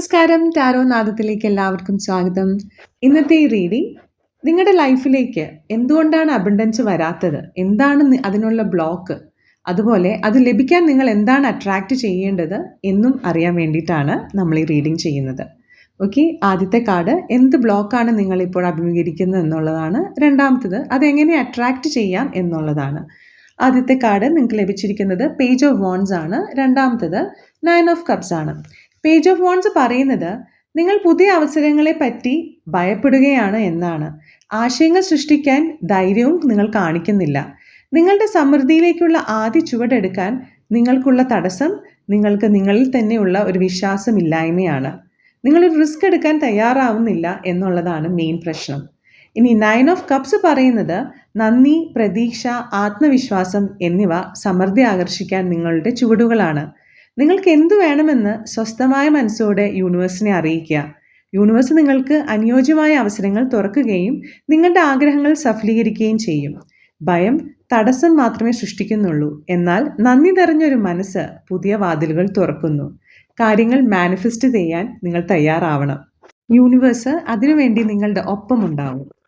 നമസ്കാരം ടാരോ നാദത്തിലേക്ക് എല്ലാവർക്കും സ്വാഗതം. ഇന്നത്തെ ഈ റീഡിംഗ് നിങ്ങളുടെ ലൈഫിലേക്ക് എന്തുകൊണ്ടാണ് അബണ്ടൻസ് വരാത്തത്? എന്താണ് അതിനുള്ള ബ്ലോക്ക്? അതുപോലെ അത് ലഭിക്കാൻ നിങ്ങൾ എന്താണ് അട്രാക്റ്റ് ചെയ്യേണ്ടത് എന്നും അറിയാൻ വേണ്ടിയിട്ടാണ് നമ്മൾ ഈ റീഡിംഗ് ചെയ്യുന്നത്. ഓക്കെ ആദ്യത്തെ കാർഡ് എന്ത് ബ്ലോക്കാണ് നിങ്ങൾ ഇപ്പോൾ അഭിമുഖീകരിക്കുന്നത് എന്നുള്ളതാണ്. രണ്ടാമത്തത് അതെങ്ങനെ അട്രാക്റ്റ് ചെയ്യാം എന്നുള്ളതാണ്. ആദ്യത്തെ കാർഡ് നിങ്ങൾക്ക് ലഭിച്ചിരിക്കുന്നത് പേജ് ഓഫ് വോൺസ് ആണ്. രണ്ടാമത്തത് നയൻ ഓഫ് കപ്സ് ആണ്. പേജ് ഓഫ് വോൺസ് പറയുന്നത് നിങ്ങൾ പുതിയ അവസരങ്ങളെ പറ്റി ഭയപ്പെടുകയാണ് എന്നാണ്. ആശയങ്ങൾ സൃഷ്ടിക്കാൻ ധൈര്യവും നിങ്ങൾ കാണിക്കുന്നില്ല. നിങ്ങളുടെ സമൃദ്ധിയിലേക്കുള്ള ആദ്യ ചുവടെടുക്കാൻ നിങ്ങൾക്കുള്ള തടസ്സം നിങ്ങൾക്ക് നിങ്ങളിൽ തന്നെയുള്ള ഒരു വിശ്വാസമില്ലായ്മയാണ്. നിങ്ങളൊരു റിസ്ക് എടുക്കാൻ തയ്യാറാവുന്നില്ല എന്നുള്ളതാണ് മെയിൻ പ്രശ്നം. ഇനി നയൻ ഓഫ് കപ്സ് പറയുന്നത് നന്ദി പ്രതീക്ഷ ആത്മവിശ്വാസം എന്നിവ സമൃദ്ധി ആകർഷിക്കാൻ നിങ്ങളുടെ ചുവടുകളാണ്. നിങ്ങൾക്ക് എന്തു വേണമെന്ന് സ്വസ്ഥമായ മനസ്സോടെ യൂണിവേഴ്സിനെ അറിയിക്കുക. യൂണിവേഴ്സ് നിങ്ങൾക്ക് അനുയോജ്യമായ അവസരങ്ങൾ തുറക്കുകയും നിങ്ങളുടെ ആഗ്രഹങ്ങൾ സഫലീകരിക്കുകയും ചെയ്യും. ഭയം തടസ്സം മാത്രമേ സൃഷ്ടിക്കുന്നുള്ളൂ. എന്നാൽ നന്ദി നിറഞ്ഞൊരു മനസ്സ് പുതിയ വാതിലുകൾ തുറക്കുന്നു. കാര്യങ്ങൾ മാനിഫെസ്റ്റ് ചെയ്യാൻ നിങ്ങൾ തയ്യാറാവണം. യൂണിവേഴ്സ് അതിനുവേണ്ടി നിങ്ങളുടെ ഒപ്പമുണ്ടാവും.